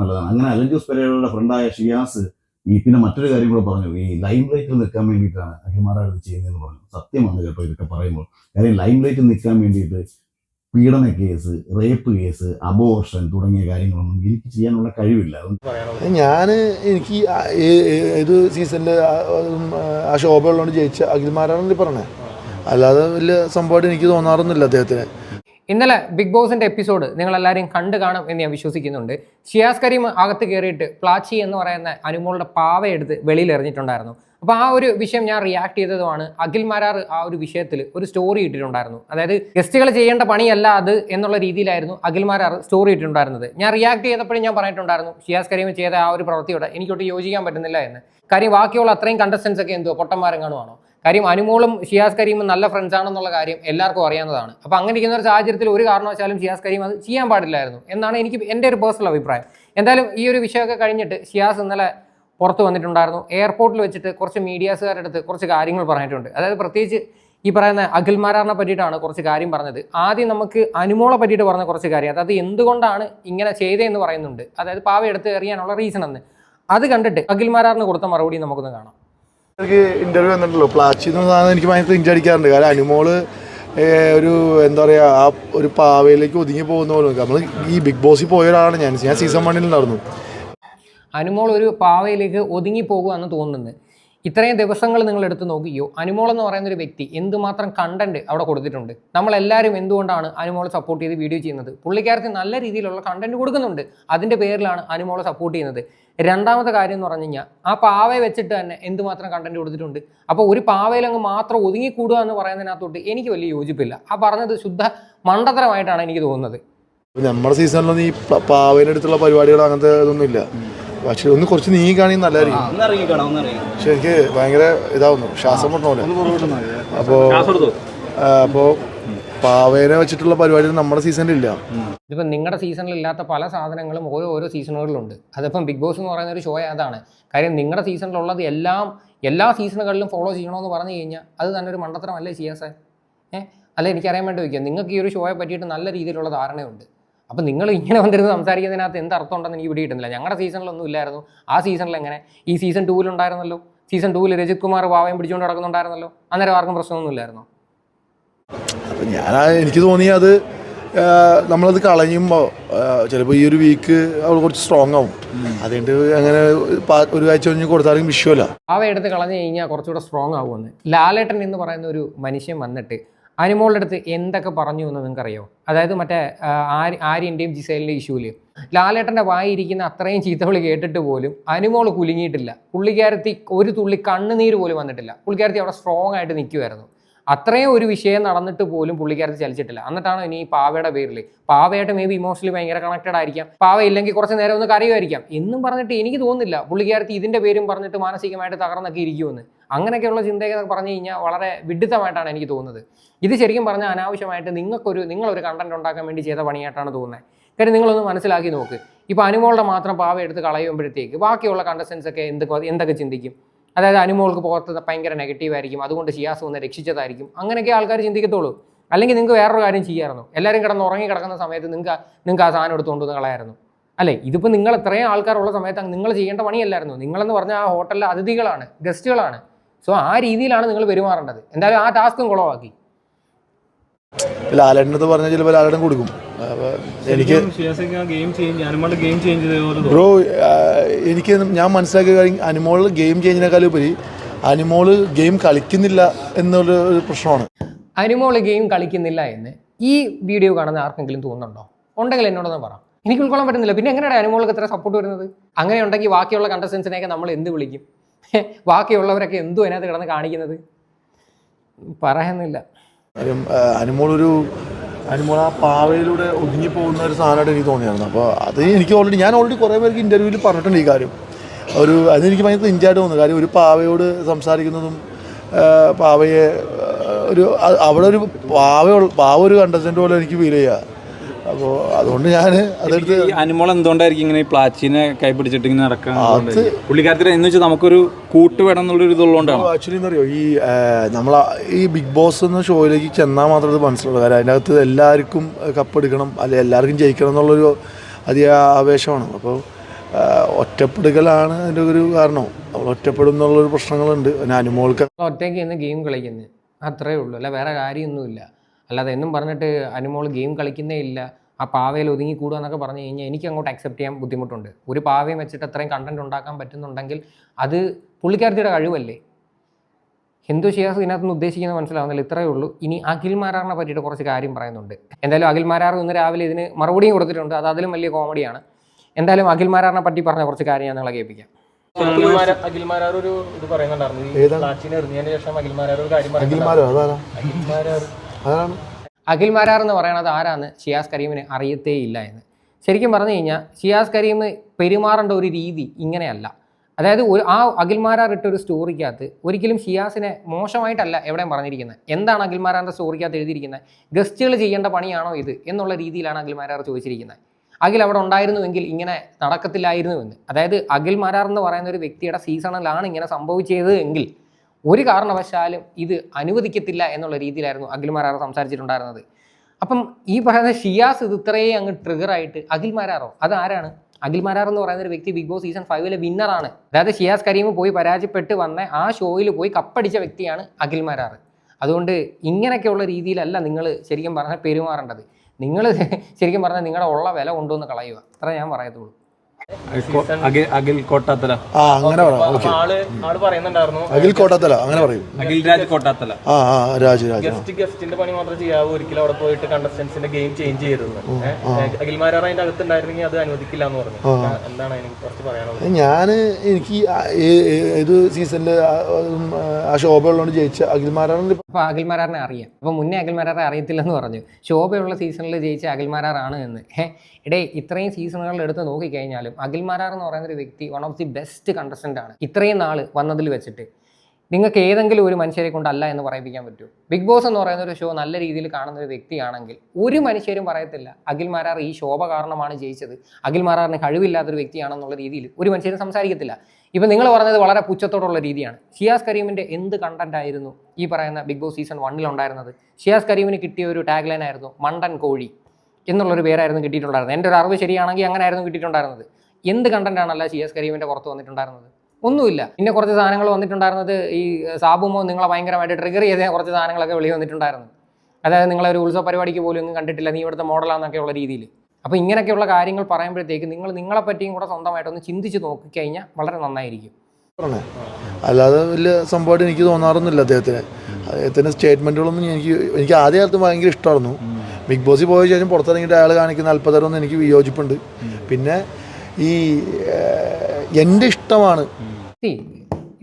നല്ലതാണ്. അങ്ങനെ അലൻ ജോസ് പെരേരയുടെ ഫ്രണ്ടായ ഷിയാസ് ഈ പിന്നെ മറ്റൊരു കാര്യം കൂടെ പറഞ്ഞു. ഈ ലൈം ലൈറ്റിൽ നിൽക്കാൻ വേണ്ടിയിട്ടാണ് അഖിൽമാരാർ ഇത് ചെയ്യുന്നതെന്ന് പറഞ്ഞു. സത്യമാണ് കേട്ടോ ഇതൊക്കെ പറയുമ്പോൾ. കാര്യം ലൈം ലൈറ്റിൽ നിൽക്കാൻ വേണ്ടിയിട്ട് പീഡന കേസ് റേപ്പ് കേസ് അബോർഷൻ തുടങ്ങിയ കാര്യങ്ങളൊന്നും എനിക്ക് ചെയ്യാനുള്ള കഴിവില്ല. ഞാൻ എനിക്ക് ഏത് സീസണിൽ ആ ശോഭയുള്ളതുകൊണ്ട് ജയിച്ച അഖിൽമാരാണെന്ന് പറഞ്ഞത്. അല്ലാതെ വലിയ സംഭവമായിട്ട് എനിക്ക് തോന്നാറൊന്നുമില്ല അദ്ദേഹത്തിന്. ഇന്നലെ ബിഗ് ബോസിന്റെ എപ്പിസോഡ് നിങ്ങൾ എല്ലാവരും കണ്ടു കാണും എന്ന് ഞാൻ വിശ്വസിക്കുന്നുണ്ട്. ഷിയാസ് കരീം അകത്ത് കയറിയിട്ട് പ്ലാച്ചി എന്ന് പറയുന്ന അനുമോളുടെ പാവ എടുത്ത് വെളിയിൽ എറിഞ്ഞിട്ടുണ്ടായിരുന്നു. അപ്പോൾ ആ ഒരു വിഷയം ഞാൻ റിയാക്ട് ചെയ്തതുമാണ്. അഖിൽ മരാർ ആ ഒരു വിഷയത്തിൽ ഒരു സ്റ്റോറി ഇട്ടിട്ടുണ്ടായിരുന്നു. അതായത് ഗസ്റ്റുകൾ ചെയ്യേണ്ട പണിയല്ല അത് എന്നുള്ള രീതിയിലായിരുന്നു അഖിൽ മരാർ സ്റ്റോറി ഇട്ടിട്ടുണ്ടായിരുന്നത്. ഞാൻ റിയാക്ട് ചെയ്തപ്പോഴും ഞാൻ പറഞ്ഞിട്ടുണ്ടായിരുന്നു ഷിയാസ് കരീം ചെയ്ത ആ ഒരു പ്രവൃത്തിയോട് എനിക്കൊട്ട് യോജിക്കാൻ പറ്റുന്നില്ല എന്ന്. കാര്യം ബാക്കിയുള്ള അത്രയും കണ്ടസ്റ്റൻസ് ഒക്കെ എന്തോ പൊട്ടന്മാരും കാണുവാണോ കാര്യം അനുമോളും ഷിയാസ് കരീമും നല്ല ഫ്രണ്ട്സ് ആണെന്നുള്ള കാര്യം എല്ലാവർക്കും അറിയാവുന്നതാണ്. അപ്പോൾ അങ്ങനെ ഇരിക്കുന്ന ഒരു സാഹചര്യത്തിൽ ഒരു കാരണവശാലും ഷിയാസ് കരീം അത് ചെയ്യാൻ പാടില്ലായിരുന്നു എന്നാണ് എനിക്ക് എന്റെ ഒരു പേഴ്സണൽ അഭിപ്രായം. എന്തായാലും ഈ ഒരു വിഷയമൊക്കെ കഴിഞ്ഞിട്ട് ഷിയാസ് ഇന്നലെ പുറത്ത് വന്നിട്ടുണ്ടായിരുന്നു. എയർപോർട്ടിൽ വെച്ചിട്ട് കുറച്ച് മീഡിയാസുകാരുടെ അടുത്ത് കുറച്ച് കാര്യങ്ങൾ പറഞ്ഞിട്ടുണ്ട്. അതായത് പ്രത്യേകിച്ച് ഈ പറയുന്ന അഖിൽ മാരാറിനെ പറ്റിയിട്ടാണ് കുറച്ച് കാര്യം പറഞ്ഞത്. ആദ്യം നമുക്ക് അനുമോളെ പറ്റിയിട്ട് പറഞ്ഞ കുറച്ച് കാര്യം. അതായത് എന്തുകൊണ്ടാണ് ഇങ്ങനെ ചെയ്തതെന്ന് പറയുന്നുണ്ട്. അതായത് പാവ എടുത്ത് എറിയാനുള്ള റീസൺ എന്ന്. അത് കണ്ടിട്ട് അഖിൽ മാരാറിന് കൊടുത്ത മറുപടി നമുക്കൊന്ന് കാണാം. ഇന്റർവ്യൂ വന്നിട്ടുള്ളൂ പ്ലാച്ചി എന്ന് സാധനം എനിക്ക് ഭയങ്കര ഇഞ്ചടിക്കാറുണ്ട് കാരണം അനുമോൾ ഒരു എന്താ പറയുക ആ ഒരു പാവയിലേക്ക് ഒതുങ്ങി പോകുന്ന പോലെ നമ്മൾ ഈ ബിഗ് ബോസിൽ പോയ ഒരാളാണ് ഞാൻ. ഞാൻ സീസൺ വണ്ണിൽ ഉണ്ടായിരുന്നു. അനുമോൾ ഒരു പാവയിലേക്ക് ഒതുങ്ങി പോകുക എന്ന് തോന്നുന്നത് ഇത്രയും ദിവസങ്ങൾ നിങ്ങൾ എടുത്ത് നോക്കിയോ അനുമോൾ എന്ന് പറയുന്ന ഒരു വ്യക്തി എന്തുമാത്രം കണ്ടന്റ് അവിടെ കൊടുത്തിട്ടുണ്ട്. നമ്മളെല്ലാവരും എന്തുകൊണ്ടാണ് അനുമോളെ സപ്പോർട്ട് ചെയ്ത് വീഡിയോ ചെയ്യുന്നത്? പുള്ളിക്കാരത്തിന് നല്ല രീതിയിലുള്ള കണ്ടന്റ് കൊടുക്കുന്നുണ്ട്. അതിന്റെ പേരിലാണ് അനുമോളെ സപ്പോർട്ട് ചെയ്യുന്നത്. രണ്ടാമത്തെ കാര്യം എന്ന് പറഞ്ഞു കഴിഞ്ഞാൽ ആ പാവയെ വെച്ചിട്ട് തന്നെ എന്തുമാത്രം കണ്ടന്റ് കൊടുത്തിട്ടുണ്ട്? അപ്പോൾ ഒരു പാവയിലങ്ങ് മാത്രം ഒതുങ്ങിക്കൂടുക എന്ന് പറയുന്നതിനകത്തോട്ട് എനിക്ക് വലിയ യോജിപ്പില്ല. ആ പറഞ്ഞത് ശുദ്ധ മണ്ടത്തരമായിട്ടാണ് എനിക്ക് തോന്നുന്നത്. നമ്മുടെ സീസണിലൊന്നും ഈ പ- അടുത്തുള്ള പരിപാടികൾ അങ്ങനത്തെ ഇതൊന്നും ഇല്ല പക്ഷെ ഒന്ന് കുറച്ച് നീങ്ങുകയാണെങ്കിൽ നല്ലതായിരിക്കും പക്ഷെ എനിക്ക് ഭയങ്കര ഇതാവുന്നു. ശ്വാസം മുട്ടണ പോലെ അപ്പോൾ അപ്പോൾ പാവേനെ വെച്ചിട്ടുള്ള പരിപാടികൾ നമ്മുടെ സീസണിലില്ല. ഇതിപ്പം നിങ്ങളുടെ സീസണിൽ ഇല്ലാത്ത പല സാധനങ്ങളും ഓരോ ഓരോ സീസണുകളിലുണ്ട്. അതിപ്പം ബിഗ് ബോസ് എന്ന് പറയുന്ന ഒരു ഷോ അതാണ്. കാര്യം നിങ്ങളുടെ സീസണിലുള്ളത് എല്ലാം എല്ലാ സീസണുകളിലും ഫോളോ ചെയ്യണമെന്ന് പറഞ്ഞു കഴിഞ്ഞാൽ അത് തന്നെ ഒരു മണ്ടത്തരമല്ലേ ചെയ്യാൻ സാർ? ഏഹ് അല്ല എനിക്കറിയാൻ വേണ്ടി വയ്ക്കുക നിങ്ങൾക്ക് ഈ ഒരു ഷോയെ പറ്റിയിട്ട് നല്ല രീതിയിലുള്ള ധാരണയുണ്ട്. അപ്പം നിങ്ങൾ ഇങ്ങനെ വന്നിരുന്ന് സംസാരിക്കുന്നതിനകത്ത് എന്ത് അർത്ഥം ഉണ്ടെന്ന് എനിക്ക് പിടിയിട്ടുന്നില്ല ഞങ്ങളുടെ സീസണിലൊന്നും ഇല്ലായിരുന്നു. ആ സീസണിൽ എങ്ങനെ? ഈ സീസൺ ടൂവിലുണ്ടായിരുന്നല്ലോ സീസൺ ടൂവിൽ രജിത് കുമാർ വാവയും പിടിച്ചുകൊണ്ട് നടക്കുന്നുണ്ടായിരുന്നല്ലോ. അന്നേരം ആർക്കും പ്രശ്നമൊന്നും ഇല്ലായിരുന്നു? അപ്പം ഞാൻ എനിക്ക് തോന്നി അത് നമ്മളത് കളയുമ്പോൾ ചിലപ്പോൾ ഈ ഒരു വീക്ക് അവൾ കുറച്ച് സ്ട്രോങ് ആവും. അതുകൊണ്ട് അങ്ങനെ ഒരു കാഴ്ച കഴിഞ്ഞ് കൊടുത്താലും വിഷയമല്ല അവ എടുത്ത് കളഞ്ഞു കഴിഞ്ഞാൽ കുറച്ചുകൂടെ സ്ട്രോങ് ആവുമെന്ന്. ലാലേട്ടൻ എന്ന് പറയുന്ന ഒരു മനുഷ്യൻ വന്നിട്ട് അനുമോളുടെ അടുത്ത് എന്തൊക്കെ പറഞ്ഞു എന്ന് നിങ്ങൾക്കറിയോ? അതായത് മറ്റേ ആരി ആര് ആര്യന്റെയും ജിസൈലിന്റെ ഇഷ്യൂൽ. ലാലേട്ടന്റെ വായിരിക്കുന്ന അത്രയും ചീത്തവിളി കേട്ടിട്ട് പോലും അനുമോൾ കുലുങ്ങിയിട്ടില്ല. പുള്ളിക്കാരത്തി ഒരു തുള്ളി കണ്ണുനീര് പോലും വന്നിട്ടില്ല. പുള്ളിക്കാരത്തി അവിടെ സ്ട്രോങ് ആയിട്ട് നിൽക്കുമായിരുന്നു അത്രയും ഒരു വിഷയം നടന്നിട്ട് പോലും പുള്ളിക്കാരത്ത് ചലിച്ചിട്ടില്ല. എന്നിട്ടാണ് ഇനി ഈ പാവയുടെ പേരിൽ പാവയായിട്ട് മേ ബി ഇമോഷണലി ഭയങ്കര കണക്റ്റഡ് ആയിരിക്കാം. പാവ ഇല്ലെങ്കിൽ കുറച്ച് നേരം ഒന്ന് കരയുമായിരിക്കാം. എന്നും പറഞ്ഞിട്ട് എനിക്ക് തോന്നുന്നില്ല പുള്ളിക്കാരത്തി ഇതിന്റെ പേരും പറഞ്ഞിട്ട് മാനസികമായിട്ട് തകർന്നൊക്കെ ഇരിക്കുമെന്ന്. അങ്ങനെയൊക്കെയുള്ള ചിന്തയൊക്കെ പറഞ്ഞു കഴിഞ്ഞാൽ വളരെ വിഡിത്തമായിട്ടാണ് എനിക്ക് തോന്നുന്നത്. ഇത് ശരിക്കും പറഞ്ഞാൽ അനാവശ്യമായിട്ട് നിങ്ങൾക്കൊരു നിങ്ങളൊരു കണ്ടന്റ് ഉണ്ടാക്കാൻ വേണ്ടി ചെയ്ത പണിയായിട്ടാണ് തോന്നുന്നത്. കാര്യം നിങ്ങളൊന്ന് മനസ്സിലാക്കി നോക്ക്. ഇപ്പോൾ അനുമോളുടെ മാത്രം പാവ എടുത്ത് കളയുമ്പോഴത്തേക്ക് ബാക്കിയുള്ള കണ്ടസ്റ്റൻസ് ഒക്കെ എന്തൊക്കെ എന്തൊക്കെ ചിന്തിക്കും? അതായത് അനുമോൾക്ക് പുറത്ത് ഭയങ്കര നെഗറ്റീവ് ആയിരിക്കും. അതുകൊണ്ട് ഷിയാസ് ഒന്ന് രക്ഷിച്ചതായിരിക്കും. അങ്ങനെയൊക്കെ ആൾക്കാർ ചിന്തിക്കത്തുള്ളൂ. അല്ലെങ്കിൽ നിങ്ങൾക്ക് വേറൊരു കാര്യം ചെയ്യാമായിരുന്നു. എല്ലാവരും കിടന്ന് ഉറങ്ങി കിടക്കുന്ന സമയത്ത് നിങ്ങൾക്ക് നിങ്ങൾക്ക് ആ സാധനം എടുത്തുകൊണ്ട് കളയായിരുന്നു അല്ലേ? ഇതിപ്പോൾ നിങ്ങൾ ഇത്രയും ആൾക്കാരുള്ള സമയത്ത് നിങ്ങൾ ചെയ്യേണ്ട പണിയല്ലായിരുന്നു. നിങ്ങളെന്ന് പറഞ്ഞാൽ ആ ഹോട്ടലിലെ അതിഥികളാണ് ഗസ്റ്റുകളാണ്. സോ ആ രീതിയിലാണ് നിങ്ങൾ പെരുമാറേണ്ടത്. എന്തായാലും ആ ടാസ്കും കുളവാക്കി ലാലേട്ടനത് പറഞ്ഞാൽ ചിലപ്പോൾ ലാലേട്ടൻ കൊടുക്കും. എനിക്ക്. ബ്രോ എനിക്ക് ഞാൻ മനസ്സിലാക്കിയ കാര്യം അനിമോൾ ഗെയിം ചേഞ്ചിനേക്കാളും ഉപരി അനിമോൾ ഗെയിം കളിക്കുന്നില്ല എന്നുള്ള ഒരു പ്രശ്നമാണ്. അനിമോൾ ഗെയിം കളിക്കുന്നില്ല എന്ന് ഈ വീഡിയോ കാണുന്ന ആർക്കെങ്കിലും തോന്നുന്നുണ്ടോ? ഉണ്ടെങ്കിൽ എന്നോടൊന്ന് പറ. എനിക്ക് ഉൾക്കൊള്ളാൻ പറ്റുന്നില്ല. പിന്നെ എങ്ങനെയാണ് അനിമോൾക്ക് ഇത്ര സപ്പോർട്ട് വരുന്നത്? അങ്ങനെ ഉണ്ടെങ്കിൽ ബാക്കിയുള്ള കണ്ടസ്റ്റൻസിനെയൊക്കെ നമ്മൾ എന്ത് വിളിക്കും? ബാക്കിയുള്ളവരൊക്കെ എന്തു അതിനകത്ത് കിടന്ന് കാണിക്കുന്നത്? പറയുന്നില്ല. അനിമോൾ ആ, അനുമോൾ ആ പാവയിലൂടെ ഒതുങ്ങി പോകുന്ന ഒരു സാധനമായിട്ട് എനിക്ക് തോന്നിയായിരുന്നു. അപ്പോൾ അത് എനിക്ക് ഓൾറെഡി ഞാൻ ഓൾറെഡി കുറേ പേർക്ക് ഇന്റർവ്യൂവിൽ പറഞ്ഞിട്ടുണ്ട് ഈ കാര്യം. ഒരു അതെനിക്ക് ഭയങ്കര ഇഞ്ചായിട്ട് തോന്നുന്നു. കാര്യം ഒരു പാവയോട് സംസാരിക്കുന്നതും പാവയെ ഒരു അവിടെ ഒരു പാവ പാവ ഒരു കണ്ടസ്റ്റന്റ് പോലെ എനിക്ക് ഫീൽ ചെയ്യുക അപ്പോൾ അതുകൊണ്ട് ഞാൻ അതെടുത്ത് ഈ അനുമോൾ എന്തുകൊണ്ടായിരിക്കും ഇങ്ങനെ ഈ പ്ലാച്ചിനെ കൈ പിടിച്ചിട്ട് ഇങ്ങനെ നടക്കാൻ അത് പുള്ളിക്കാരത്തിന് എന്ന് വെച്ചാൽ നമുക്കൊരു കൂട്ട് വേണം എന്നുള്ളൊരു ഇതുള്ളതുകൊണ്ടാണ്? ആക്ച്വലി എന്നറിയോ ഈ നമ്മൾ ഈ ബിഗ് ബോസ് എന്ന ഷോയിലേക്ക് ചെന്നാൽ മാത്രമേ ഇത് മനസ്സിലുള്ളൂ. കാര്യം അതിനകത്ത് എല്ലാവർക്കും കപ്പെടുക്കണം അല്ലെങ്കിൽ എല്ലാവർക്കും ജയിക്കണം എന്നുള്ളൊരു അധിക ആവേശമാണ്. അപ്പോൾ ഒറ്റപ്പെടുകളാണ് ഒറ്റപ്പെടുകലാണ് അതിന്റെ ഒരു കാരണം അവൾ ഒറ്റപ്പെടും എന്നുള്ളൊരു പ്രശ്നങ്ങളുണ്ട്. പിന്നെ അനുമോൾക്ക് ഒറ്റയ്ക്ക് ഇന്ന് ഗെയിം കളിക്കുന്നത് അത്രേ ഉള്ളൂ. അല്ല വേറെ കാര്യമൊന്നുമില്ല. അല്ലാതെ എന്നും പറഞ്ഞിട്ട് അനുമോൾ ഗെയിം കളിക്കുന്നേ ഇല്ല. ആ പാവയിൽ ഒതുങ്ങി കൂടുക എന്നൊക്കെ പറഞ്ഞു കഴിഞ്ഞാൽ എനിക്ക് അങ്ങോട്ട് അക്സെപ്റ്റ് ചെയ്യാൻ ബുദ്ധിമുട്ടുണ്ട്. ഒരു പാവയും വെച്ചിട്ട് അത്രയും കണ്ടന്റ് ഉണ്ടാക്കാൻ പറ്റുന്നുണ്ടെങ്കിൽ അത് പുള്ളിക്കാരത്തിയുടെ കഴിവല്ലേ? ഹിന്ദു ഷിയാസ് ഇതിനകത്ത് നിന്ന് ഉദ്ദേശിക്കുന്നത് മനസ്സിലാവുന്നില്ല ഇത്രയേ ഉള്ളൂ. ഇനി അഖിൽ മാരാറിനെ പറ്റിയിട്ട് കുറച്ച് കാര്യം പറയുന്നുണ്ട്. എന്തായാലും അഖിൽ മാരാർ ഇന്ന് രാവിലെ ഇതിന് മറുപടിയും കൊടുത്തിട്ടുണ്ട്. അത് അതിലും വലിയ കോമഡിയാണ് എന്തായാലും അഖിൽ മാരാറിനെ പറ്റി പറഞ്ഞ കുറച്ച് കാര്യം ഞാൻ നിങ്ങളെ കേൾപ്പിക്കാം. അഖിൽമാരാ- അഖിൽമാരാർ ഒരു ഇത് പറയുന്നുണ്ടായിരുന്നു. ഈ എറിഞ്ഞതിന് ശേഷം അഖിൽമാരാർ ഒരു കാര്യം അതാണ് അഖിൽ മാരാർ എന്ന് പറയുന്നത് ആരാന്ന് ഷിയാസ് കരീമിന് അറിയത്തേ ഇല്ല എന്ന്. ശരിക്കും പറഞ്ഞു കഴിഞ്ഞാൽ ഷിയാസ് കരീം പെരുമാറേണ്ട ഒരു രീതി ഇങ്ങനെയല്ല. അതായത് ഒരു ആ അഖിൽ മാരാർ ഇട്ട ഒരു സ്റ്റോറിക്കകത്ത് ഒരിക്കലും ഷിയാസിനെ മോശമായിട്ടല്ല എവിടെയും പറഞ്ഞിരിക്കുന്നത്. എന്താണ് അഖിൽ മാരാറിന്റെ സ്റ്റോറിക്കകത്ത് എഴുതിയിരിക്കുന്നത്? ഗസ്റ്റുകൾ ചെയ്യേണ്ട പണിയാണോ ഇത് എന്നുള്ള രീതിയിലാണ് അഖിൽ മാരാർ ചോദിച്ചിരിക്കുന്നത്. അഖിൽ അവിടെ ഉണ്ടായിരുന്നുവെങ്കിൽ ഇങ്ങനെ നടക്കത്തില്ലായിരുന്നുവെന്ന്. അതായത് അഖിൽ മാരാർ എന്ന് പറയുന്ന ഒരു വ്യക്തിയുടെ സീസണിലാണ് ഇങ്ങനെ സംഭവിച്ചത് എങ്കിൽ ഒരു കാരണവശാലും ഇത് അനുവദിക്കത്തില്ല എന്നുള്ള രീതിയിലായിരുന്നു അഖിൽമാരാറോ സംസാരിച്ചിട്ടുണ്ടായിരുന്നത്. അപ്പം ഈ പറയുന്ന ഷിയാസ് ഇത് ഇത്രയും അങ്ങ് ട്രിഗറായിട്ട് അഖിൽമാരാറോ? അതാരാണ്? അഖിൽമാരാർ എന്ന് പറയുന്ന ഒരു വ്യക്തി ബിഗ് ബോസ് സീസൺ ഫൈവിലെ വിന്നറാണ് അതായത് ഷിയാസ് കരീം പോയി പരാജയപ്പെട്ട് വന്ന ആ ഷോയിൽ പോയി കപ്പടിച്ച വ്യക്തിയാണ് അഖിൽമാരാർ. അതുകൊണ്ട് ഇങ്ങനെയൊക്കെയുള്ള രീതിയിലല്ല നിങ്ങൾ ശരിക്കും പറഞ്ഞാൽ പെരുമാറേണ്ടത്. നിങ്ങൾ ശരിക്കും പറഞ്ഞാൽ നിങ്ങളുടെ ഉള്ള വില കൊണ്ടുവന്ന് കളയുക. അത്ര ഞാൻ പറയത്തുള്ളൂ. അഖിൽ കോട്ടാത്തല. ആ അങ്ങനെ പറയാം ഓക്കെ ആൾ ആൾ പറയുന്നുണ്ടായിരുന്നു. അഖിൽ കോട്ടത്തല അങ്ങനെ പറയും. അഖിൽ രാജ് കോട്ടാത്തല. ആ ആ രാജു രാജു ഗസ്റ്റ് ഗസ്റ്റിന്റെ പണി മാത്രം ചെയ്യാവൂ ഒരിക്കലും അവിടെ പോയിട്ട് കണ്ടസ്റ്റൻസിന്റെ ഗെയിം ചേഞ്ച് ചെയ്തിരുന്നു അഖിൽമാരാർ അതിന്റെ അകത്തുണ്ടായിരുന്നെങ്കിൽ അത് അനുവദിക്കില്ല എന്ന് പറഞ്ഞു എന്താണ് എനിക്ക് കുറച്ച് പറയാനുള്ളത്? ഞാൻ എനിക്ക് ഏത് സീസണിൽ ആ ശോഭ ഉള്ളതുകൊണ്ട് ജയിച്ച അഖിൽമാരാണ് അപ്പോൾ അഖിൽമാരാറിനെ അറിയാം. അപ്പൊ മുന്നേ അഖിൽമാരാറെ അറിയത്തില്ലെന്ന് പറഞ്ഞു. ശോഭയുള്ള സീസണിൽ ജയിച്ച അഖിൽമാരാറാണ് എന്ന്. ഏഹ് ഇടേ ഇത്രയും സീസണുകളിൽ എടുത്ത് നോക്കിക്കഴിഞ്ഞാലും അഖിൽമാരാർ എന്ന് പറയുന്ന ഒരു വ്യക്തി one of the best contestant ആണ്. ഇത്രയും നാൾ വന്നതിൽ വെച്ചിട്ട് നിങ്ങൾക്ക് ഏതെങ്കിലും ഒരു മനുഷ്യരെ കൊണ്ടല്ല എന്ന് പറയിപ്പിക്കാൻ പറ്റുമോ? ബിഗ് ബോസ് എന്ന് പറയുന്ന ഒരു ഷോ നല്ല രീതിയിൽ കാണുന്ന ഒരു വ്യക്തിയാണെങ്കിൽ ഒരു മനുഷ്യരും പറയത്തില്ല അഖിൽ മാരാർ ഈ ശോഭ കാരണമാണ് ജയിച്ചത്. അഖിൽ മാരാറിന് കഴിവില്ലാത്തൊരു വ്യക്തിയാണെന്നുള്ള രീതിയിൽ ഒരു മനുഷ്യരും സംസാരിക്കത്തില്ല. ഇപ്പം നിങ്ങൾ പറഞ്ഞത് വളരെ പുച്ഛത്തോടുള്ള രീതിയാണ്. ഷിയാസ് കരീമിന്റെ എന്ത് കണ്ടന്റ് ആയിരുന്നു ഈ പറയുന്ന ബിഗ് ബോസ് സീസൺ വണ്ണിൽ ഉണ്ടായിരുന്നത്? ഷിയാസ് കരീമിന് കിട്ടിയ ഒരു ടാഗ് ലൈൻ ആയിരുന്നു മണ്ടൻ കോഴി എന്നുള്ളൊരു പേരായിരുന്നു കിട്ടിയിട്ടുണ്ടായിരുന്നത്. എന്റെ ഒരു അറിവ് ശരിയാണെങ്കിൽ അങ്ങനെ ആയിരുന്നു കിട്ടിയിട്ടുണ്ടായിരുന്നത്. എന്ത് കണ്ടന്റ് ആണല്ല എസ് കരീമിന്റെ പുറത്ത് വന്നിട്ടുണ്ടായിരുന്നത്? ഒന്നുമില്ല. പിന്നെ കുറച്ച് സാധനങ്ങൾ വന്നിട്ടുണ്ടായിരുന്നത് ഈ സാബുമോ നിങ്ങളെ ഭയങ്കരമായിട്ട് ട്രിഗർ ചെയ്ത കുറച്ച് സാധനങ്ങളൊക്കെ വെളി വന്നിട്ടുണ്ടായിരുന്നു. അതായത് നിങ്ങളെ ഒരു ഉത്സവ പരിപാടിക്ക് പോലും ഒന്നും കണ്ടിട്ടില്ല. നീ ഇവിടുത്തെ മോഡലാന്നൊക്കെയുള്ള രീതിയിൽ. അപ്പോൾ ഇങ്ങനെയൊക്കെയുള്ള കാര്യങ്ങൾ പറയുമ്പോഴത്തേക്ക് നിങ്ങൾ നിങ്ങളെ പറ്റിയും കൂടെ സ്വന്തമായിട്ടൊന്ന് ചിന്തിച്ച് നോക്കിക്കഴിഞ്ഞാൽ വളരെ നന്നായിരിക്കും. അല്ലാതെ വലിയ സംഭവമായിട്ട് എനിക്ക് തോന്നാറൊന്നുമില്ല അദ്ദേഹത്തിന്. അദ്ദേഹത്തിന്റെ സ്റ്റേറ്റ്മെന്റുകളൊന്നും എനിക്ക് എനിക്ക് ആദ്യ കാലത്ത് ഭയങ്കര ഇഷ്ടമായിരുന്നു. ബിഗ് ബോസിൽ പോയ ശേഷം പുറത്തിറങ്ങിയിട്ട് അയാൾ കാണിക്കുന്ന അല്പതരമൊന്നും എനിക്ക് വിയോജിപ്പുണ്ട്. പിന്നെ ഈ എന്റെ ഇഷ്ടമാണ്.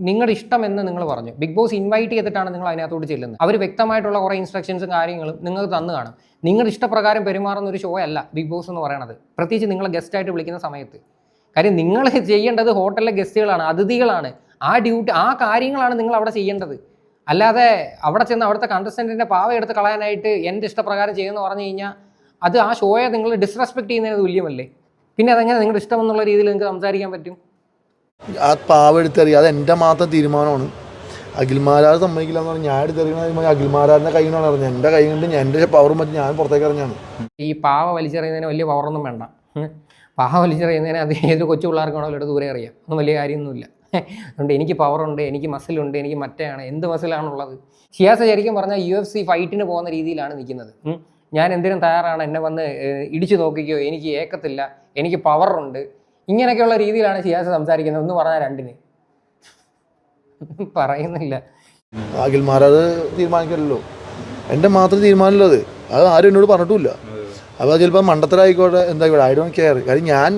നിങ്ങളുടെ ഇഷ്ടം എന്ന് നിങ്ങൾ പറഞ്ഞു. ബിഗ് ബോസ് ഇൻവൈറ്റ് ചെയ്തിട്ടാണ് നിങ്ങൾ അതിനകത്തോട്ട് ചെല്ലുന്നത്. അവർ വ്യക്തമായിട്ടുള്ള കുറേ ഇൻസ്ട്രക്ഷൻസും കാര്യങ്ങളും നിങ്ങൾക്ക് തന്നു കാണും നിങ്ങളുടെ ഇഷ്ടപ്രകാരം പെരുമാറുന്ന ഒരു ഷോ അല്ല ബിഗ് ബോസ് എന്ന് പറയണത്. പ്രത്യേകിച്ച് നിങ്ങളെ ഗസ്റ്റായിട്ട് വിളിക്കുന്ന സമയത്ത്. കാര്യം നിങ്ങൾ ചെയ്യേണ്ടത് ഹോട്ടലിലെ ഗസ്റ്റുകളാണ് അതിഥികളാണ്. ആ ഡ്യൂട്ടി ആ കാര്യങ്ങളാണ് നിങ്ങൾ അവിടെ ചെയ്യേണ്ടത്. അല്ലാതെ അവിടെ ചെന്ന് അവിടുത്തെ കണ്ടസ്റ്റന്റിന്റെ പാവ എടുത്ത് കളയാനായിട്ട് എന്റെ ഇഷ്ടപ്രകാരം ചെയ്യുമെന്ന് പറഞ്ഞു കഴിഞ്ഞാൽ അത് ആ ഷോയെ നിങ്ങൾ ഡിസ്റെസ്പെക്ട് ചെയ്യുന്നതിന് തുല്യമല്ലേ? പിന്നെ അതെങ്ങനെ? നിങ്ങളുടെ ഇഷ്ടം എന്നുള്ള രീതിയിൽ നിങ്ങൾക്ക് സംസാരിക്കാൻ പറ്റും? ആ പാവ എടുത്തെറിയുക അത് എന്റെ മാത്രം തീരുമാനമാണ്. അഖിൽമാരാർ സമ്മതിക്കില്ല എന്ന് പറഞ്ഞാൽ ഞാൻ എടുത്തെറിയണ അഖിൽമാരാറിന്റെ കൈ കൊണ്ടാണ് അറിഞ്ഞത് എന്റെ കൈ കൊണ്ട് എന്റെ പവറും പറ്റി ഞാൻ പുറത്തേക്ക് ഇറങ്ങിയാണ് ഈ പാവ വലിച്ചെറിയുന്നതിന് വലിയ പവറൊന്നും വേണ്ട. പാവ വലിച്ചെറിയുന്നതിന് അത് ഏത് കൊച്ചു പിള്ളേർക്ക് വേണമല്ലോ എടുത്ത് ദൂരെ അറിയാം ഒന്നും വലിയ കാര്യമൊന്നുമില്ല. അതുകൊണ്ട് എനിക്ക് പവറുണ്ട് എനിക്ക് മസിലുണ്ട് എനിക്ക് മറ്റേയാണ്. എന്ത് മസിലാണുള്ളത് ഷിയാസ് ശരിക്കും പറഞ്ഞാൽ യു എഫ് സി ഫൈറ്റിന് പോകുന്ന രീതിയിലാണ് നിൽക്കുന്നത്. ഞാൻ എന്തിനും തയ്യാറാണ്. എന്നെ വന്ന് ഇടിച്ചു നോക്കിക്കോ എനിക്ക് ഏക്കത്തില്ല. എനിക്ക് പവറുണ്ട് ഇങ്ങനെയൊക്കെയുള്ള രീതിയിലാണ് ഷിയാസ് സംസാരിക്കുന്നത് ഒന്ന് പറഞ്ഞാൽ രണ്ടിന്. പറയുന്നില്ല. അഖിൽമാരാർ തീരുമാനിക്കല്ലോ എന്റെ മാത്രം തീരുമാനമല്ലോ അത് അത് ആരും എന്നോട് പറഞ്ഞിട്ടില്ല അപ്പോൾ ചിലപ്പോൾ മണ്ടത്തരായിക്കോട്ടെ ഇവിടെ ഐ ഡോണ്ട് കെയർ കാര്യം ഞാൻ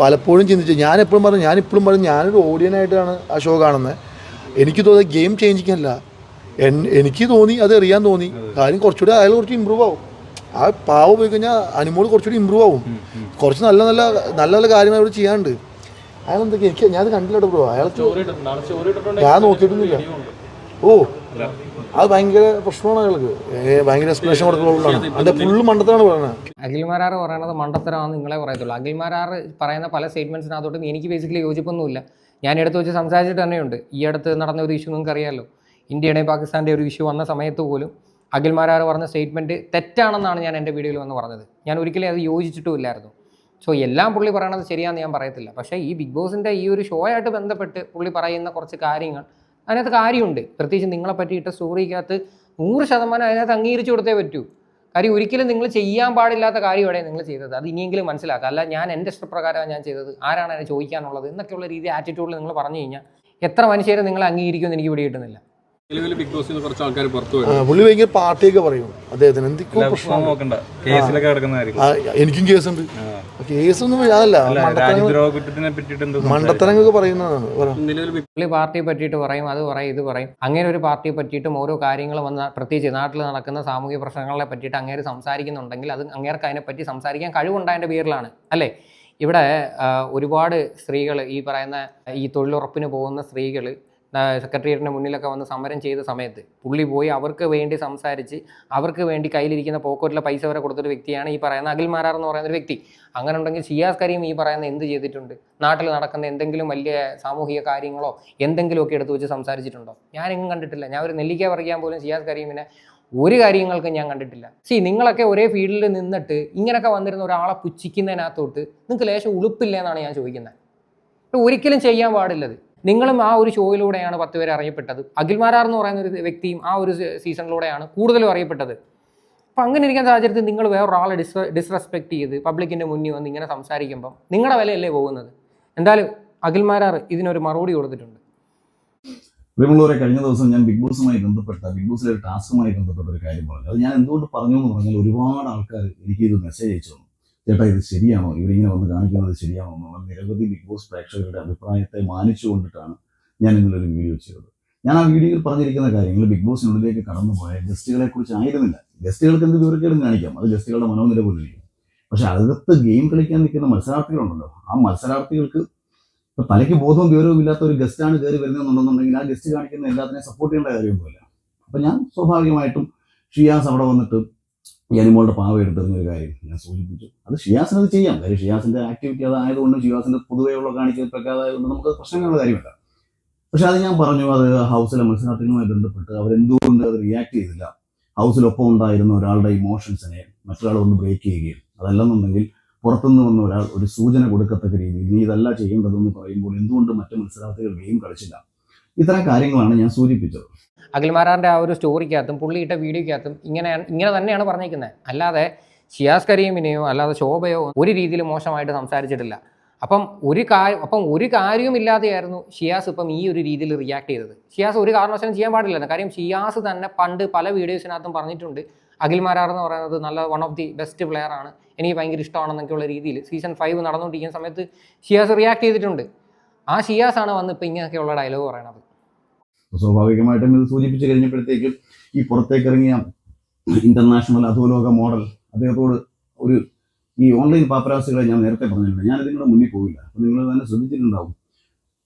പലപ്പോഴും ചിന്തിച്ചു ഞാൻ എപ്പോഴും പറഞ്ഞു ഞാൻ ഇപ്പോഴും പറഞ്ഞു ഞാനൊരു ഓഡിയനായിട്ടാണ് ആ ഷോ കാണുന്നത്. എനിക്ക് തോന്നിയത് ഗെയിം ചേഞ്ചിങ്ങല്ല എൻ എനിക്ക് തോന്നി അത് എറിയാൻ തോന്നി. കാര്യം കുറച്ചുകൂടി അയാൾ കുറച്ച് ഇമ്പ്രൂവ് ആവും. ആ പാവ പോയി കഴിഞ്ഞാൽ അനുമോൾ കുറച്ചുകൂടി ഇമ്പ്രൂവ് ആവും. കുറച്ച് നല്ല നല്ല നല്ല നല്ല കാര്യങ്ങൾ ഇവിടെ ചെയ്യാനുണ്ട്. അയാൾ എന്തൊക്കെ എനിക്ക് ഞാനത് കണ്ടില്ല ബ്രോ അയാൾ ഞാൻ നോക്കിയിട്ടൊന്നുമില്ല. ഓ അത് ഭയങ്കര പ്രശ്നമാണ് അയാൾക്ക്. ഭയങ്കര എക്സ്പ്ലനേഷൻ കൊടുക്കുന്നതാണ് അതിന്റെ ഫുള്ള് മണ്ടത്തരാണ് പറയുന്നത് അഖിൽമാരാർ പറയണത് മണ്ടത്തരമാണെന്ന് നിങ്ങളെ പറയത്തുള്ളൂ. അഖിൽമാരാർ പറയുന്ന പല സ്റ്റേറ്റ്മെന്റ്സിനകത്തോട്ടും എനിക്ക് ബേസിക്കലി യോജിപ്പൊന്നുമില്ല. ഞാൻ എടുത്ത് വെച്ച് സംസാരിച്ചിട്ട് തന്നെയുണ്ട്. ഈ അടുത്ത് നടന്ന ഒരു ഇഷ്യൂ നിങ്ങൾക്ക് അറിയാമല്ലോ ഇന്ത്യയുടെയും പാകിസ്ഥാന്റെ ഒരു ഇഷ്യൂ വന്ന സമയത്ത് പോലും അഖിൽമാരാർ പറഞ്ഞ സ്റ്റേറ്റ്മെന്റ് തെറ്റാണെന്നാണ് ഞാൻ എന്റെ വീഡിയോയിൽ വന്ന് പറഞ്ഞത്. ഞാൻ ഒരിക്കലും അത് യോജിച്ചിട്ടുമില്ലായിരുന്നു സോ എല്ലാം പുള്ളി പറയണത് ശരിയാണെന്ന് ഞാൻ പറയത്തില്ല. പക്ഷേ ഈ ബിഗ് ബോസിന്റെ ഈ ഒരു ഷോ ആയിട്ട് ബന്ധപ്പെട്ട് പുള്ളി പറയുന്ന കുറച്ച് കാര്യങ്ങൾ അതിനകത്ത് കാര്യമുണ്ട്. പ്രത്യേകിച്ച് നിങ്ങളെ പറ്റിയിട്ട സ്റ്റോറിക്കകത്ത് നൂറ് ശതമാനം അതിനകത്ത് അംഗീകരിച്ചു കൊടുത്തേ പറ്റൂ. കാര്യം ഒരിക്കലും നിങ്ങൾ ചെയ്യാൻ പാടില്ലാത്ത കാര്യമാണ് നിങ്ങൾ ചെയ്തത്. അത് ഇനിയെങ്കിലും മനസ്സിലാക്കുക അല്ല ഞാൻ എന്റെ ഇഷ്ടപ്രകാരമാണ് ഞാൻ ചെയ്തത്. ആരാണ് എന്നെ ചോദിക്കാനുള്ളത്? എന്നൊക്കെയുള്ള രീതി ആറ്റിറ്റ്യൂഡിൽ നിങ്ങൾ പറഞ്ഞു കഴിഞ്ഞാൽ എത്ര മനുഷ്യരെ നിങ്ങൾ അംഗീകരിക്കുമെന്ന് എനിക്ക് പിടി കിട്ടുന്നില്ല. പുള്ളി ഭയങ്കര പാർട്ടിയൊക്കെ പറയും. അദ്ദേഹത്തിന് എന്തൊക്കെയോ പ്രശ്നം എനിക്കും കേസുണ്ട്. കേസൊന്നും അതല്ല. മണ്ടത്തരങ്ങൾ രാജ്യദ്രോഹ കുറ്റത്തിനെ പറ്റിയിട്ട് എന്ത് മണ്ടത്തരങ്ങളൊക്കെ പറയുന്നതാണ് പുള്ളി പാർട്ടിയെ പറ്റിയിട്ട് പറയും അത് പറയും ഇത് പറയും. അങ്ങനെ ഒരു പാർട്ടിയെ പറ്റിയിട്ടും ഓരോ കാര്യങ്ങൾ വന്ന പ്രത്യേകിച്ച് നാട്ടിൽ നടക്കുന്ന സാമൂഹിക പ്രശ്നങ്ങളെ പറ്റിയിട്ട് അങ്ങേര് സംസാരിക്കുന്നുണ്ടെങ്കിൽ അത് അങ്ങേർക്ക് അതിനെപ്പറ്റി സംസാരിക്കാൻ കഴിവുണ്ടായതിന്റെ പേരിലാണ് അല്ലേ? ഇവിടെ ഒരുപാട് സ്ത്രീകൾ ഈ പറയുന്ന ഈ തൊഴിലുറപ്പിന് പോകുന്ന സ്ത്രീകൾ സെക്രട്ടേറിയറ്റിന് മുന്നിലൊക്കെ വന്ന് സമരം ചെയ്ത സമയത്ത് പുള്ളി പോയി അവർക്ക് വേണ്ടി സംസാരിച്ച് അവർക്ക് വേണ്ടി കയ്യിലിരിക്കുന്ന പോക്കറ്റിലെ പൈസ വരെ കൊടുത്തൊരു വ്യക്തിയാണ് ഈ പറയുന്ന അഖിൽ മാരാർ എന്ന് പറയുന്ന ഒരു വ്യക്തി. അങ്ങനെ ഉണ്ടെങ്കിൽ ഷിയാസ് കരീം ഈ പറയുന്ന എന്ത് ചെയ്തിട്ടുണ്ട്? നാട്ടിൽ നടക്കുന്ന എന്തെങ്കിലും വലിയ സാമൂഹിക കാര്യങ്ങളോ എന്തെങ്കിലുമൊക്കെ എടുത്ത് വെച്ച് സംസാരിച്ചിട്ടുണ്ടോ? ഞാനെങ്ങും കണ്ടിട്ടില്ല. ഞാൻ ഒരു നെല്ലിക്ക പറിക്കാൻ പോലും ഷിയാസ് കരീമിനെ ഒരു കാര്യങ്ങൾക്കും ഞാൻ കണ്ടിട്ടില്ല. സി നിങ്ങളൊക്കെ ഒരേ ഫീൽഡിൽ നിന്നിട്ട് ഇങ്ങനെയൊക്കെ വന്നിരുന്ന ഒരാളെ പുച്ഛിക്കുന്നതിനകത്തോട്ട് നിങ്ങൾക്ക് ലേശം ഉളുപ്പില്ല എന്നാണ് ഞാൻ ചോദിക്കുന്നത്. ഒരിക്കലും ചെയ്യാൻ പാടില്ലത്. നിങ്ങളും ആ ഒരു ഷോയിലൂടെയാണ് പത്ത് പേര് അറിയപ്പെട്ടത്. അഖിൽമാരാർ എന്ന് പറയുന്ന ഒരു വ്യക്തിയും ആ ഒരു സീസണിലൂടെയാണ് കൂടുതലും അറിയപ്പെട്ടത്. അപ്പം അങ്ങനെ ഇരിക്കുന്ന സാഹചര്യത്തിൽ നിങ്ങൾ വേറൊരാളെ ഡിസ് ഡിസ്റെസ്പെക്ട് ചെയ്ത് പബ്ലിക്കിന്റെ മുന്നിൽ വന്ന് ഇങ്ങനെ സംസാരിക്കുമ്പം നിങ്ങളുടെ വിലയല്ലേ പോകുന്നത്? എന്തായാലും അഖിൽമാരാർ ഇതിനൊരു മറുപടി കൊടുത്തിട്ടുണ്ട്. വിമുള്ളവരെ കഴിഞ്ഞ ദിവസം ഞാൻ ബിഗ് ബോസുമായി ബന്ധപ്പെട്ട ബിഗ് ബോസിലെ ഒരു ടാസ്കുമായി ബന്ധപ്പെട്ട ഒരു കാര്യം പറഞ്ഞു. അത് ഞാൻ എന്തുകൊണ്ട് പറഞ്ഞു എന്ന് പറഞ്ഞാൽ ഒരുപാട് ആൾക്കാർ എനിക്ക് ഇത് മെസ്സേജ് അയച്ചു ചേട്ടാ ഇത് ശരിയാണോ? ഇവരിങ്ങനെ വന്ന് കാണിക്കുന്നത് ശരിയാണോ എന്നുള്ള നിരവധി ബിഗ് ബോസ് പ്രേക്ഷകരുടെ അഭിപ്രായത്തെ മാനിച്ചുകൊണ്ടിട്ടാണ് ഞാൻ ഇന്നലൊരു വീഡിയോ ചെയ്തത് ഞാൻ ആ വീഡിയോയിൽ പറഞ്ഞിരിക്കുന്ന കാര്യങ്ങൾ ബിഗ് ബോസിനുള്ളിലേക്ക് കടന്നുപോയ ഗസ്റ്റുകളെ കുറിച്ച് ആയിരുന്നില്ല. ഗസ്റ്റുകൾക്ക് എന്ത് വിവരക്കേടും കാണിക്കാം? അത് ഗസ്റ്റുകളുടെ മനോനില പോലിരിക്കും പക്ഷെ അകത്ത് ഗെയിം കളിക്കാൻ നിൽക്കുന്ന മത്സരാർത്ഥികളുണ്ടല്ലോ. ആ മത്സരാർത്ഥികൾക്ക് ഇപ്പൊ തലയ്ക്ക് ബോധവും വിവരവും ഇല്ലാത്ത ഒരു ഗസ്റ്റാണ് കയറി വരുന്നതെന്നുണ്ടെന്നുണ്ടെങ്കിൽ ആ ഗസ്റ്റ് കാണിക്കുന്ന എല്ലാത്തിനെയും സപ്പോർട്ട് ചെയ്യേണ്ട കാര്യമൊന്നുമില്ല അപ്പൊ ഞാൻ സ്വാഭാവികമായിട്ടും ഷിയാസ് അവിടെ വന്നിട്ട് ഈ അനിമോളുടെ എടുത്തിരുന്ന ഒരു കാര്യം ഞാൻ സൂചിപ്പിച്ചു. അത് ഷിയാസിന് അത് ചെയ്യാം. കാര്യം ഷിയാസിന്റെ ആക്ടിവിറ്റി അതായതുകൊണ്ടും ഷിയാസിന്റെ പൊതുവെയുള്ള കാണിക്കലൊക്കെ അതായതുകൊണ്ട് നമുക്ക് പ്രശ്നങ്ങളുടെ കാര്യമില്ല. പക്ഷെ അത് ഞാൻ പറഞ്ഞു അത് ഹൗസിലെ മത്സരാർത്ഥികളുമായി ബന്ധപ്പെട്ട് അവരെന്തുകൊണ്ട് അത് റിയാക്ട് ചെയ്തില്ല? ഹൗസിലൊപ്പം ഉണ്ടായിരുന്ന ഒരാളുടെ ഇമോഷൻസിനെ മറ്റൊരാൾ ഒന്ന് ബ്രേക്ക് ചെയ്യുകയും അതല്ലെന്നുണ്ടെങ്കിൽ പുറത്തുനിന്ന് വന്ന ഒരാൾ ഒരു സൂചന കൊടുക്കത്തക്ക രീതിയിൽ നീ ഇതല്ല ചെയ്യേണ്ടതെന്ന് പറയുമ്പോൾ എന്തുകൊണ്ട് മറ്റു മത്സരാർത്ഥികൾ ഗെയിം കളിച്ചില്ല? ഇത്തരം കാര്യങ്ങളാണ് ഞാൻ സൂചിപ്പിച്ചത്. അഖിൽമാരാറിന്റെ ആ ഒരു സ്റ്റോറിക്കകത്തും പുള്ളിയിട്ട വീഡിയോക്കകത്തും ഇങ്ങനെ ഇങ്ങനെ തന്നെയാണ് പറഞ്ഞിരിക്കുന്നത് അല്ലാതെ ഷിയാസ് കരീമിനെയോ അല്ലാതെ ശോഭയോ ഒരു രീതിയിൽ മോശമായിട്ട് സംസാരിച്ചിട്ടില്ല. അപ്പം ഒരു കാര്യം അപ്പം ഒരു കാര്യവും ഇല്ലാതെയായിരുന്നു ഷിയാസ് ഇപ്പം ഈ ഒരു രീതിയിൽ റിയാക്ട് ചെയ്തത്. ഷിയാസ് ഒരു കാരണവശാലും ചെയ്യാൻ പാടില്ലായിരുന്നു. കാര്യം ഷിയാസ് തന്നെ പണ്ട് പല വീഡിയോസിനകത്തും പറഞ്ഞിട്ടുണ്ട് അഖിൽമാരാർ എന്ന് പറയുന്നത് നല്ല one of the best player ആണ്. എനിക്ക് ഭയങ്കര ഇഷ്ടമാണെന്നൊക്കെയുള്ള രീതിയിൽ സീസൺ ഫൈവ് നടന്നുകൊണ്ടിരിക്കുന്ന സമയത്ത് ഷിയാസ് റിയാക്ട് ചെയ്തിട്ടുണ്ട്. ആ ഷിയാസ് ആണ് വന്ന് ഇപ്പം ഇങ്ങനെയൊക്കെയുള്ള ഡയലോഗ് പറയണത്. സ്വാഭാവികമായിട്ടും ഇത് സൂചിപ്പിച്ചു കഴിഞ്ഞപ്പോഴത്തേക്കും ഈ പുറത്തേക്ക് ഇറങ്ങിയ ഇന്റർനാഷണൽ അധോലോക മോഡൽ അദ്ദേഹത്തോട് ഒരു ഈ ഓൺലൈൻ പാപ്പരാസികളെ ഞാൻ നേരത്തെ പറഞ്ഞിട്ടുണ്ട്. ഞാൻ ഇതിനോട് മുന്നിൽ പോവില്ല. അപ്പോൾ നിങ്ങൾ തന്നെ ശ്രദ്ധിച്ചിട്ടുണ്ടാവും.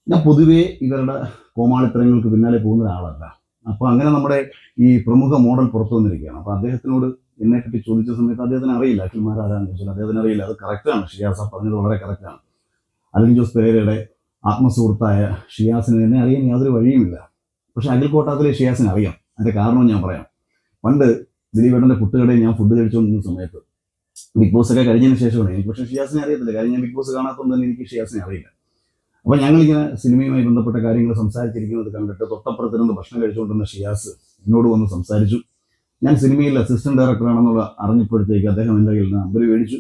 ഞാൻ പൊതുവേ ഇവരുടെ കോമാളിത്തരങ്ങൾക്ക് പിന്നാലെ പോകുന്ന ഒരാളല്ല. അപ്പോൾ അങ്ങനെ നമ്മുടെ ഈ പ്രമുഖ മോഡൽ പുറത്തു വന്നിരിക്കുകയാണ്. അപ്പോൾ അദ്ദേഹത്തിനോട് എന്നെ പറ്റി ചോദിച്ച സമയത്ത് അദ്ദേഹത്തിന് അറിയില്ല. അഖിൽമാരാരാന്ന് ചോദിച്ചാൽ അദ്ദേഹത്തിന് അറിയില്ല. അത് കറക്റ്റാണ് ഷിയാസ പറഞ്ഞത് വളരെ കറക്റ്റാണ് അലിൻ ജോസ് പെരേരയുടെ ആത്മസുഹൃത്തായ ഷിയാസിന് എന്നെ അറിയാൻ യാതൊരു വഴിയുമില്ല. പക്ഷെ അഖിൽ കോട്ടാത്തിലെ ഷിയാസിനെ അറിയാം. അതിന്റെ കാരണം ഞാൻ പറയാം. പണ്ട് ദിലീപേട്ടന്റെ കുട്ടുകടയിൽ ഞാൻ ഫുഡ് കഴിച്ചുകൊണ്ടിരുന്ന സമയത്ത് ബിഗ് ബോസ് ഒക്കെ കഴിഞ്ഞതിന് ശേഷമാണ് എനിക്ക് പക്ഷേ ഷിയാസിനെ അറിയത്തില്ല. കാര്യം ഞാൻ ബിഗ് ബോസ് കാണാത്തതുകൊണ്ട് തന്നെ എനിക്ക് ഷിയാസിനെ അറിയില്ല. അപ്പോൾ ഞങ്ങളിങ്ങനെ സിനിമയുമായി ബന്ധപ്പെട്ട കാര്യങ്ങൾ സംസാരിച്ചിരിക്കുന്നത് കണ്ടിട്ട് തൊട്ടപ്പുറത്തിരുന്ന് ഭക്ഷണം കഴിച്ചുകൊണ്ടിരുന്ന ഷിയാസ് എന്നോട് വന്ന് സംസാരിച്ചു. ഞാൻ സിനിമയിൽ അസിസ്റ്റന്റ് ഡയറക്ടറാണെന്നുള്ള അറിഞ്ഞപ്പോഴത്തേക്ക് അദ്ദേഹം എന്റെ കയ്യിൽ നിന്ന് നമ്പർ മേടിച്ചു.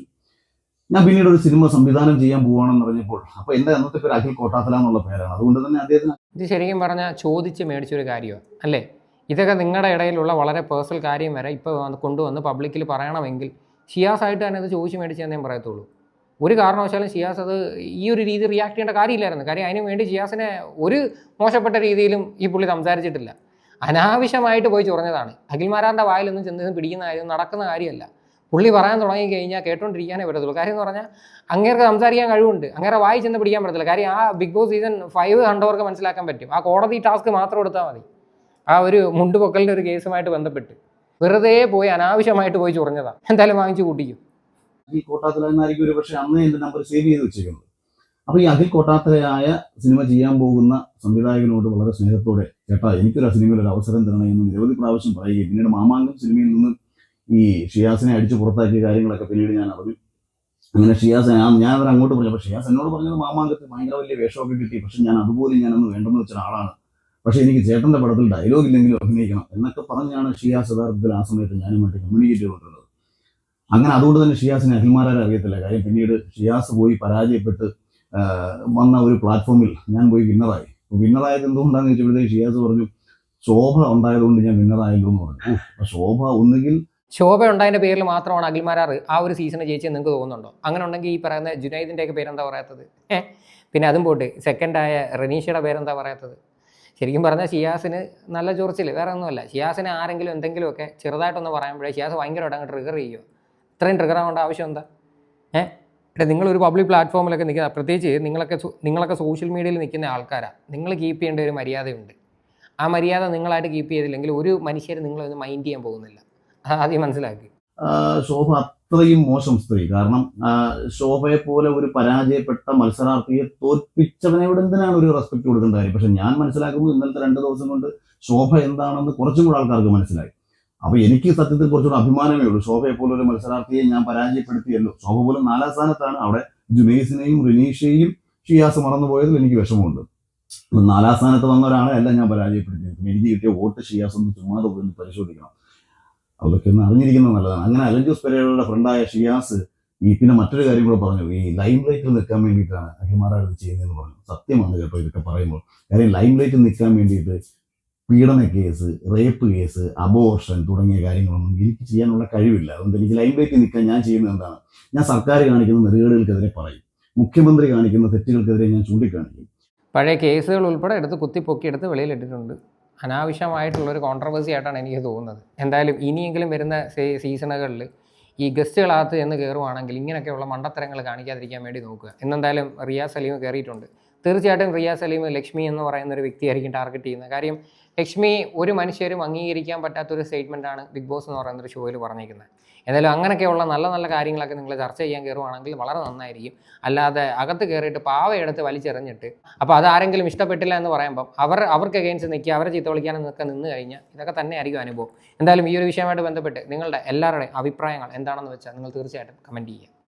ഞാൻ പിന്നീട് ഒരു സിനിമ സംവിധാനം ചെയ്യാൻ പോവാണെന്ന് പറഞ്ഞപ്പോൾ അപ്പൊ എന്റെ അന്നത്തെ പേര് അഖിൽ കോട്ടാത്തല എന്നുള്ള പേരാണ്. അതുകൊണ്ട് തന്നെ അദ്ദേഹത്തിന് ഇത് ശരിക്കും പറഞ്ഞാൽ ചോദിച്ച് മേടിച്ചൊരു കാര്യമാണ് അല്ലേ? ഇതൊക്കെ നിങ്ങളുടെ ഇടയിലുള്ള വളരെ പേഴ്സണൽ കാര്യം വരെ ഇപ്പോൾ വന്ന് കൊണ്ടുവന്ന് പബ്ലിക്കിൽ പറയണമെങ്കിൽ ഷിയാസ് ആയിട്ട് തന്നെ അത് ചോദിച്ച് മേടിച്ചെന്നേ പറയത്തുള്ളൂ. ഒരു കാരണവശാലും ഷിയാസ് അത് ഈ ഒരു രീതി റിയാക്ട് ചെയ്യേണ്ട കാര്യമില്ലായിരുന്നു. കാര്യം അതിനു വേണ്ടി ഷിയാസിനെ ഒരു മോശപ്പെട്ട രീതിയിലും ഈ പുള്ളി സംസാരിച്ചിട്ടില്ല. അനാവശ്യമായിട്ട് പോയി ചൊറഞ്ഞതാണ്. അഖിൽമാരാറിന്റെ വായിലൊന്നും ചെന്ന് പിടിക്കുന്ന കാര്യം നടക്കുന്ന കാര്യമല്ല. പുള്ളി പറയാൻ തുടങ്ങി കഴിഞ്ഞാൽ കേട്ടോണ്ടിരിക്കാനേ പറ്റത്തുള്ളൂ. കാര്യം എന്ന് പറഞ്ഞാൽ അങ്ങേർക്ക് സംസാരിക്കാൻ കഴിവുണ്ട്. അങ്ങേരെ വായി ചെന്ന് പിടിക്കാൻ പറ്റത്തില്ല. കാര്യം ആ ബിഗ് ബോസ് സീസൺ ഫൈവ് കണ്ടവർക്ക് മനസ്സിലാക്കാൻ പറ്റും. ആ കോടതി ടാസ്ക് മാത്രം എടുത്താൽ മതി. ആ ഒരു മുണ്ടുപൊക്കലിന്റെ ഒരു കേസുമായിട്ട് ബന്ധപ്പെട്ട്. വെറുതെ പോയി അനാവശ്യമായിട്ട് പോയി ചൊറിഞ്ഞതാണ് എന്തായാലും വാങ്ങിച്ചു കൂട്ടിക്കും. ഈ കോട്ടാത്തലായിരിക്കും ഒരു പക്ഷേ അന്ന് എന്റെ നമ്പർ സേവ് ചെയ്ത് വെച്ചേക്കുന്നത് അപ്പോൾ ഈ അഖിൽ കോട്ടാത്തലയായ സിനിമ ചെയ്യാൻ പോകുന്ന സംവിധായകനോട് വളരെ സ്നേഹത്തോടെ ചേട്ടാ എനിക്കൊരു സിനിമയിൽ ഒരു അവസരം തരണമെന്ന് നിരവധി പ്രാവശ്യം പറയുകയും പിന്നീട് മാമാങ്കം സിനിമയിൽ നിന്ന് ഈ ഷിയാസിനെ അടിച്ചു പുറത്താക്കിയ കാര്യങ്ങളൊക്കെ പിന്നീട് ഞാൻ അറിഞ്ഞു. അങ്ങനെ ഷിയാസ് ഞാൻ ഞാൻ അവർ അങ്ങോട്ട് പറഞ്ഞു. അപ്പോൾ ഷിയാസ് എന്നോട് പറഞ്ഞത് മാമാങ്കത്തിൽ ഭയങ്കര വലിയ വേഷമൊക്കെ കിട്ടി. പക്ഷെ ഞാൻ അതുപോലെ ഞാനൊന്ന് വേണ്ടെന്ന് വെച്ച ഒരാളാണ് പക്ഷെ എനിക്ക് ചേട്ടന്റെ പടത്തിൽ ഡയലോഗ് ഇല്ലെങ്കിലും അഭിനയിക്കണം എന്നൊക്കെ പറഞ്ഞാണ് ഷിയാസ് യഥാർത്ഥത്തിൽ ആ സമയത്ത് ഞാനുമായിട്ട് കമ്മ്യൂണിക്കേറ്റ് ചെയ്തിട്ടുള്ളത് അങ്ങനെ അതുകൊണ്ട് തന്നെ ഷിയാസിനെ അഖിൽമാരാരെ അറിയത്തില്ല. കാര്യം പിന്നീട് ഷിയാസ് പോയി പരാജയപ്പെട്ട് വന്ന ഒരു പ്ലാറ്റ്ഫോമിൽ ഞാൻ പോയി വിന്നറായി. വിന്നറായത് എന്തുകൊണ്ടാണെന്ന് ചോദിച്ചപ്പോഴത്തേക്ക് ഷിയാസ് പറഞ്ഞു ശോഭ ഉണ്ടായതുകൊണ്ട് ഞാൻ വിന്നറായല്ലോ എന്ന് പറഞ്ഞു. ശോഭ ഒന്നുകിൽ ശോഭ ഉണ്ടായതിന്റെ പേരിൽ മാത്രമാണ് അഖിൽമാരാർ ആ ഒരു സീസണ് ജയിച്ചത് നിങ്ങൾക്ക് തോന്നുന്നുണ്ടോ? അങ്ങനെ ഉണ്ടെങ്കിൽ ഈ പറയുന്ന ജുനൈദിന്റെ ഒക്കെ പേരെന്താ പറയാത്തത്? ഏ? പിന്നെ അതും പോട്ട് സെക്കൻഡായ റനീഷയുടെ പേരെന്താ പറയാത്തത്? ശരിക്കും പറഞ്ഞാൽ ഷിയാസിന് നല്ല ചൊറിച്ചിൽ വേറെ ഒന്നുമല്ല. ഷിയാസിന് ആരെങ്കിലും എന്തെങ്കിലുമൊക്കെ ചെറുതായിട്ടൊന്ന് പറയുമ്പോഴേ ഷിയാസ് ഭയങ്കരമായിട്ട് അങ്ങ് ട്രിഗർ ചെയ്യുമോ ഇത്രയും ട്രിഗർ ആവേണ്ട ആവശ്യം എന്താ? ഏഹ് ഇവിടെ നിങ്ങളൊരു പബ്ലിക് പ്ലാറ്റ്ഫോമിലൊക്കെ നിൽക്കുന്ന പ്രത്യേകിച്ച് നിങ്ങളൊക്കെ നിങ്ങളൊക്കെ സോഷ്യൽ മീഡിയയിൽ നിൽക്കുന്ന ആൾക്കാരാണ് നിങ്ങൾ കീപ്പ് ചെയ്യേണ്ട ഒരു മര്യാദയുണ്ട്. ആ മര്യാദ നിങ്ങളായിട്ട് കീപ്പ് ചെയ്തില്ലെങ്കിൽ ഒരു മനുഷ്യർ നിങ്ങളൊന്ന് മൈൻഡ് ചെയ്യാൻ പോകുന്നില്ല. ആദ്യം മനസ്സിലാക്കി. ശോഭ അത്രയും മോശം സ്ത്രീ. കാരണം ശോഭയെ പോലെ ഒരു പരാജയപ്പെട്ട മത്സരാർത്ഥിയെ തോൽപ്പിച്ചവനോട് എന്തിനാണ് ഒരു റെസ്പെക്ട് കൊടുക്കേണ്ട കാര്യം? പക്ഷെ ഞാൻ മനസ്സിലാക്കുന്നു ഇന്നലത്തെ രണ്ട് ദിവസം കൊണ്ട് ശോഭ എന്താണെന്ന് കുറച്ചും കൂടെ ആൾക്കാർക്ക് മനസ്സിലായി. അപ്പൊ എനിക്ക് സത്യത്തിൽ കുറച്ചുകൂടെ അഭിമാനമേ ഉള്ളൂ. ശോഭയെ പോലെ ഒരു മത്സരാർത്ഥിയെ ഞാൻ പരാജയപ്പെടുത്തിയല്ലോ. ശോഭ പോലും നാലാം സ്ഥാനത്താണ്. അവിടെ ജുനൈസിനെയും റിനീഷയെയും ഷിയാസ് മറന്നുപോയതിൽ എനിക്ക് വിഷമമുണ്ട്. നാലാം സ്ഥാനത്ത് വന്ന ഒരാളെ അല്ല ഞാൻ പരാജയപ്പെടുത്തിയത്. എനിക്ക് കിട്ടിയ വോട്ട് ഷിയാസ് ഒന്ന് ചുമ്മാതെ പോയി പരിശോധിക്കണം. അതൊക്കെ ഒന്ന് അറിഞ്ഞിരിക്കുന്നത് നല്ലതാണ്. അങ്ങനെ അലഞ്ചൂസ് പെരേരയുടെ ഫ്രണ്ടായ ഷിയാസ് ഈ പിന്നെ മറ്റൊരു കാര്യം കൂടെ പറഞ്ഞു. ഈ ലൈം ലൈറ്റിൽ നിൽക്കാൻ വേണ്ടിയിട്ടാണ് അഹിമാരാർ ഇത് ചെയ്യുന്നതെന്ന് പറഞ്ഞു. സത്യമാണ് കേട്ടോ ഇതൊക്കെ പറയുമ്പോൾ. കാര്യം ലൈം ലൈറ്റിൽ നിൽക്കാൻ വേണ്ടിയിട്ട് പീഡന കേസ് റേപ്പ് കേസ് അബോർഷൻ തുടങ്ങിയ കാര്യങ്ങളൊന്നും എനിക്ക് ചെയ്യാനുള്ള കഴിവില്ല. അതുകൊണ്ട് എനിക്ക് ലൈം ലൈറ്റിൽ നിൽക്കാൻ ഞാൻ ചെയ്യുന്നത് എന്താണ്? ഞാൻ സർക്കാർ കാണിക്കുന്ന നെറുകേടുകൾക്കെതിരെ പറയും. മുഖ്യമന്ത്രി കാണിക്കുന്ന തെറ്റുകൾക്കെതിരെ ഞാൻ ചൂണ്ടിക്കാണിക്കും. പഴയ കേസുകൾ ഉൾപ്പെടെ എടുത്ത് കുത്തിപ്പൊക്കി എടുത്ത് വെളിയിലിട്ടിട്ടുണ്ട്. അനാവശ്യമായിട്ടുള്ള ഒരു കോൺട്രവേഴ്സി ആയിട്ടാണ് എനിക്ക് തോന്നുന്നത്. എന്തായാലും ഇനിയെങ്കിലും വരുന്ന സീസണുകളിൽ ഈ ഗസ്റ്റുകളകത്ത് എന്ന് കയറുവാണെങ്കിൽ ഇങ്ങനെയൊക്കെയുള്ള മണ്ടത്തരങ്ങൾ കാണിക്കാതിരിക്കാൻ വേണ്ടി നോക്കുക. ഇന്നെന്തായാലും റിയാസ് സലീം കയറിയിട്ടുണ്ട്. തീർച്ചയായിട്ടും റിയാസ് സലീം ലക്ഷ്മി എന്ന് പറയുന്ന ഒരു വ്യക്തിയായിരിക്കും ടാർഗറ്റ് ചെയ്യുന്നത്. കാര്യം ലക്ഷ്മി ഒരു മനുഷ്യരും അംഗീകരിക്കാൻ പറ്റാത്തൊരു സ്റ്റേറ്റ്മെന്റാണ് ബിഗ് ബോസ് എന്ന് പറയുന്ന ഒരു ഷോയിൽ പറഞ്ഞിരിക്കുന്നത്. എന്തായാലും അങ്ങനെയൊക്കെയുള്ള നല്ല നല്ല കാര്യങ്ങളൊക്കെ നിങ്ങൾ ചർച്ച ചെയ്യാൻ കയറുവാണെങ്കിൽ വളരെ നന്നായിരിക്കും. അല്ലാതെ അകത്ത് കയറിയിട്ട് പാവയെടുത്ത് വലിച്ചെറിഞ്ഞിട്ട് അപ്പോൾ അത് ആരെങ്കിലും ഇഷ്ടപ്പെട്ടില്ല എന്ന് പറയുമ്പോൾ അവർ അവർക്ക് എഗെയിൻസ്റ്റ് നിൽക്കുക അവരെ ചീത്ത വിളിക്കാനും നിൽക്കുക നിന്ന് കഴിഞ്ഞാൽ ഇതൊക്കെ തന്നെ ആയിരിക്കും അനുഭവം. എന്തായാലും ഈ ഒരു വിഷയമായിട്ട് ബന്ധപ്പെട്ട് നിങ്ങളുടെ എല്ലാവരുടെയും അഭിപ്രായങ്ങൾ എന്താണെന്ന് വെച്ചാൽ നിങ്ങൾ തീർച്ചയായിട്ടും കമന്റ് ചെയ്യുക.